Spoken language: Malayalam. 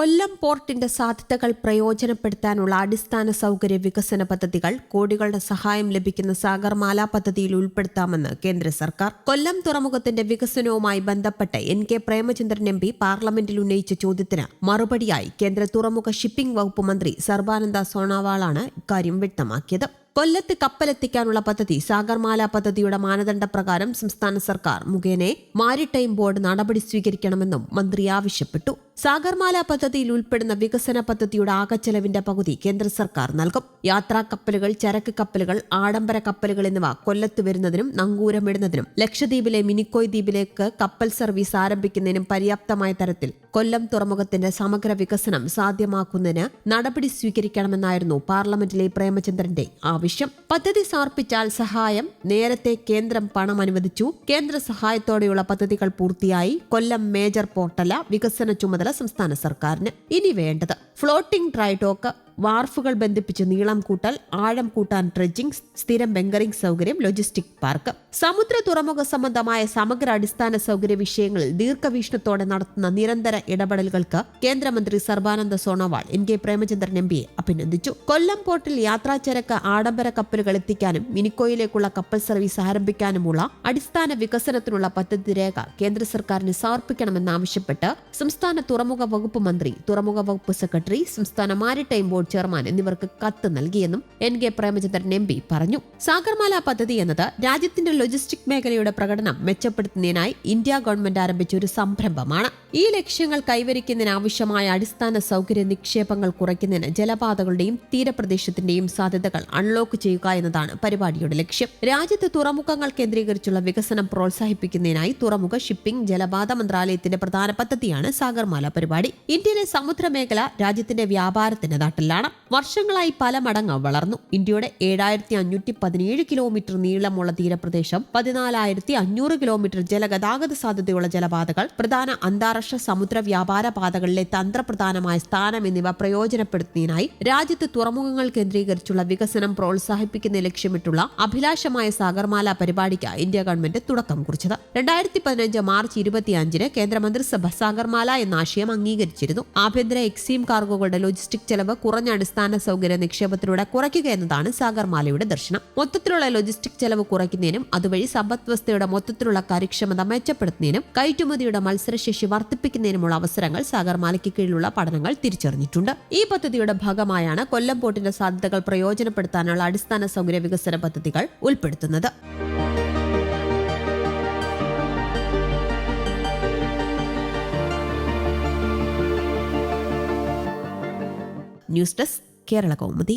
കൊല്ലം പോർട്ടിന്റെ സാധ്യതകൾ പ്രയോജനപ്പെടുത്താനുള്ള അടിസ്ഥാന സൗകര്യ വികസന പദ്ധതികൾ കോടികളുടെ സഹായം ലഭിക്കുന്ന സാഗർമാല പദ്ധതിയിൽ ഉൾപ്പെടുത്താമെന്ന് കേന്ദ്ര സർക്കാർ. കൊല്ലം തുറമുഖത്തിന്റെ വികസനവുമായി ബന്ധപ്പെട്ട് N K Premachandran M P പാർലമെന്റിൽ ഉന്നയിച്ച ചോദ്യത്തിന് മറുപടിയായി കേന്ദ്ര തുറമുഖ ഷിപ്പിംഗ് വകുപ്പ് മന്ത്രി സർബാനന്ദ സോണോവാളാണ് ഇക്കാര്യം വ്യക്തമാക്കിയത്. കൊല്ലത്ത് കപ്പലെത്തിക്കാനുള്ള പദ്ധതി സാഗർമാല പദ്ധതിയുടെ മാനദണ്ഡപ്രകാരം സംസ്ഥാന സർക്കാർ മുഖേന മാരിടൈം ബോർഡ് നടപടി സ്വീകരിക്കണമെന്നും മന്ത്രി ആവശ്യപ്പെട്ടു. സാഗർമാല പദ്ധതിയിൽ ഉൾപ്പെടുന്ന വികസന പദ്ധതിയുടെ ആകെ ചെലവിന്റെ പകുതി കേന്ദ്ര സർക്കാർ നൽകും. യാത്രാ കപ്പലുകൾ ചരക്ക് കപ്പലുകൾ ആഡംബര കപ്പലുകൾ എന്നിവ കൊല്ലത്ത് വരുന്നതിനും നങ്കൂരമിടുന്നതിനും ലക്ഷദ്വീപിലെ മിനിക്കോയ് ദ്വീപിലേക്ക് കപ്പൽ സർവീസ് ആരംഭിക്കുന്നതിനും പര്യാപ്തമായ തരത്തിൽ കൊല്ലം തുറമുഖത്തിന്റെ സമഗ്ര വികസനം സാധ്യമാക്കുന്നതിന് നടപടി സ്വീകരിക്കണമെന്നായിരുന്നു പാർലമെന്റിലെ പ്രേമചന്ദ്രന്റെ ആവശ്യം. പദ്ധതി സമർപ്പിച്ചാൽ സഹായം നേരത്തെ കേന്ദ്രം പണം അനുവദിച്ചു. കേന്ദ്ര സഹായത്തോടെയുള്ള പദ്ധതികൾ പൂർത്തിയായി. കൊല്ലം മേജർ പോർട്ടല വികസന ചുമതല സംസ്ഥാന സർക്കാരിന് ഇനി വേണ്ടത്. ഫ്ലോട്ടിംഗ് ഡ്രൈഡോക്ക് വാർഫുകൾ ബന്ധിപ്പിച്ച് നീളം കൂട്ടൽ ആഴം കൂട്ടാൻ ഡ്രഡ്ജിംഗ് സ്ഥിരം ബെങ്കറിംഗ് സൗകര്യം ലോജിസ്റ്റിക് പാർക്ക് സമുദ്ര തുറമുഖ സംബന്ധമായ സമഗ്ര അടിസ്ഥാന സൗകര്യ വിഷയങ്ങളിൽ ദീർഘവീക്ഷണത്തോടെ നടത്തുന്ന നിരന്തര ഇടപെടലുകൾക്ക് കേന്ദ്രമന്ത്രി Sarbananda Sonowal N K Premachandran M പിയെ അഭിനന്ദിച്ചു. കൊല്ലം പോർട്ടിൽ യാത്രാചരക്ക് ആഡംബര കപ്പലുകൾ എത്തിക്കാനും മിനിക്കോയിലേക്കുള്ള കപ്പൽ സർവീസ് ആരംഭിക്കാനുമുള്ള അടിസ്ഥാന വികസനത്തിനുള്ള പദ്ധതി രേഖ കേന്ദ്ര സർക്കാരിന് സമർപ്പിക്കണമെന്നാവശ്യപ്പെട്ട് സംസ്ഥാന തുറമുഖ വകുപ്പ് മന്ത്രി തുറമുഖ വകുപ്പ് സെക്രട്ടറി സംസ്ഥാന മാരിടൈം ബോർഡ് ചെയർമാൻ എന്നിവർക്ക് കത്ത് നൽകിയെന്നും N K Premachandran M P പറഞ്ഞു. സാഗർമാല പദ്ധതി എന്നത് രാജ്യത്തിന്റെ ലോജിസ്റ്റിക് മേഖലയുടെ പ്രകടനം മെച്ചപ്പെടുത്തുന്നതിനായി ഇന്ത്യ ഗവൺമെന്റ് ആരംഭിച്ച ഒരു സംരംഭമാണ്. ഈ ലക്ഷ്യങ്ങൾ കൈവരിക്കുന്നതിനാവശ്യമായ അടിസ്ഥാന സൗകര്യ നിക്ഷേപങ്ങൾ കുറയ്ക്കുന്നതിന് ജലപാതകളുടെയും തീരപ്രദേശത്തിന്റെയും സാധ്യതകൾ അൺലോക്ക് ചെയ്യുക എന്നതാണ് പരിപാടിയുടെ ലക്ഷ്യം. രാജ്യത്ത് തുറമുഖങ്ങൾ കേന്ദ്രീകരിച്ചുള്ള വികസനം പ്രോത്സാഹിപ്പിക്കുന്നതിനായി തുറമുഖ ഷിപ്പിംഗ് ജലപാത മന്ത്രാലയത്തിന്റെ പ്രധാന പദ്ധതിയാണ് സാഗർമാല പരിപാടി. ഇന്ത്യയിലെ സമുദ്രമേഖല രാജ്യത്തിന്റെ വ്യാപാരത്തിന്റെ നാട്ടിലാണ് കാണാം വർഷങ്ങളായി പല മടങ്ങ് വളർന്നു. ഇന്ത്യയുടെ ഏഴായിരത്തി അഞ്ഞൂറ്റി പതിനേഴ് കിലോമീറ്റർ നീളമുള്ള തീരപ്രദേശം പതിനാലായിരത്തി അഞ്ഞൂറ് കിലോമീറ്റർ ജലഗതാഗത സാധ്യതയുള്ള ജലപാതകൾ പ്രധാന അന്താരാഷ്ട്ര സമുദ്ര വ്യാപാര പാതകളിലെ തന്ത്രപ്രധാനമായ സ്ഥാനം എന്നിവ പ്രയോജനപ്പെടുത്തുന്നതിനായി രാജ്യത്ത് തുറമുഖങ്ങൾ കേന്ദ്രീകരിച്ചുള്ള വികസനം പ്രോത്സാഹിപ്പിക്കുന്ന ലക്ഷ്യമിട്ടുള്ള അഭിലാഷമായ സാഗർമാല പരിപാടിക്ക് ഇന്ത്യ ഗവൺമെന്റ് തുടക്കം കുറിച്ചത്. രണ്ടായിരത്തി പതിനഞ്ച് മാർച്ച് ഇരുപത്തിയഞ്ചിന് കേന്ദ്രമന്ത്രിസഭ സാഗർമാല എന്ന ആശയം അംഗീകരിച്ചിരുന്നു. ആഭ്യന്തര എക്സീം കാർഗോകളുടെ ലോജിസ്റ്റിക് ചെലവ് കുറഞ്ഞ സൗകര്യ നിക്ഷേപത്തിലൂടെ കുറയ്ക്കുക എന്നതാണ് സാഗർമാലയുടെ ദർശനം. മൊത്തത്തിലുള്ള ലോജിസ്റ്റിക് ചെലവ് കുറയ്ക്കുന്നതിനും അതുവഴി സമ്പദ്വ്യവസ്ഥയുടെ മൊത്തത്തിലുള്ള കാര്യക്ഷമത മെച്ചപ്പെടുത്തുന്നതിനും കയറ്റുമതിയുടെ മത്സരശേഷി വർദ്ധിപ്പിക്കുന്നതിനുമുള്ള അവസരങ്ങൾ സാഗർമാലയ്ക്ക് കീഴിലുള്ള പഠനങ്ങൾ തിരിച്ചറിഞ്ഞിട്ടുണ്ട്. ഈ പദ്ധതിയുടെ ഭാഗമായാണ് കൊല്ലം പോർട്ടിന്റെ സാധ്യതകൾ പ്രയോജനപ്പെടുത്താനുള്ള അടിസ്ഥാന സൗകര്യ വികസന പദ്ധതികൾ ഉൾപ്പെടുത്തുന്നത്. News desk Kerala Kaumudi